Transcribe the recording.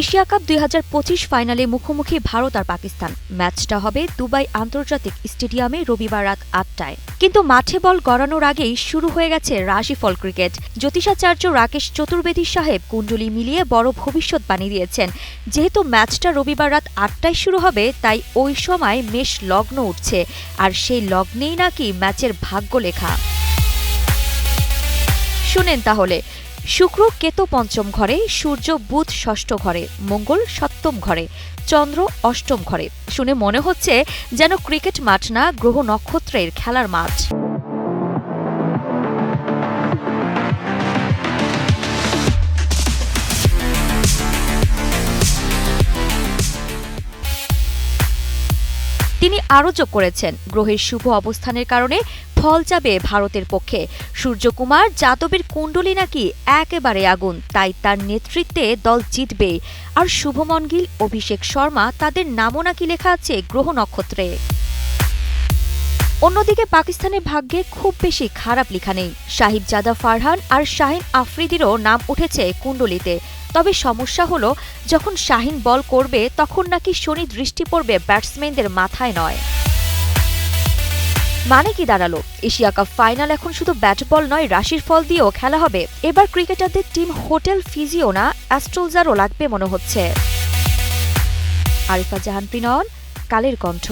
Asia cup দুই হাজার পঁচিশ ফাইনালে মুখোমুখি ভারত আর পাকিস্তান। ম্যাচটা হবে দুবাই আন্তর্জাতিক স্টেডিয়ামে রবিবার রাত আটটায়। কিন্তু মাঠে বল গড়ানোর আগেই শুরু হয়ে গেছে রাশিফল ক্রিকেট। জ্যোতিষাচার্য রাকেশ চতুর্বেদী সাহেব কুণ্ডলী মিলিয়ে বড় ভবিষ্যৎ বানিয়ে দিয়েছেন। যেহেতু ম্যাচটা রবিবার রাত আটটায় শুরু হবে, তাই ওই সময় মেষ লগ্ন উঠছে। আর সেই লগ্নেই নাকি ম্যাচের ভাগ্য লেখা। শুনেন তাহলে শুক্র কেতু পঞ্চম ঘরে, সূর্য বুধ ষষ্ঠ ঘরে, মঙ্গল সপ্তম ঘরে, চন্দ্র অষ্টম ঘরে। শুনে মনে হচ্ছে যেন ক্রিকেট মাঠ না, গ্রহ নক্ষত্রের খেলার মাঠ। তিনি আরও যোগ করেছেন। গ্রহের শুভ অবস্থানের কারণে ফল যাবে ভারতের পক্ষে। সূর্যকুমার যাদবের কুণ্ডলী নাকি একেবারে আগুন, তাই তার নেতৃত্বে দল জিতবে। আর শুভমন গিল, অভিষেক শর্মা তাদের নামও নাকি লেখা আছে গ্রহ নক্ষত্রে। অন্যদিকে পাকিস্তানের ভাগ্যে খুব বেশি খারাপ লেখা নেই। সাহিব জাদা ফারহান আর শাহিন আফ্রিদিরও নাম উঠেছে কুণ্ডলিতে। তবে সমস্যা হলো, যখন শাহিন বল করবে, তখন নাকি শনি দৃষ্টি পড়বে ব্যাটসম্যানদের মাথায় নয়। মানে কি দাঁড়াল? এশিয়া কাপ ফাইনাল এখন শুধু ব্যাট বল নয়, রাশির ফল দিয়েও খেলা হবে। এবার ক্রিকেটারদের টিম হোটেল ফিজিও না, অ্যাস্ট্রোলজারও লাগবে মনে হচ্ছে। আরিফা জাহান প্রিনন কালের কণ্ঠ।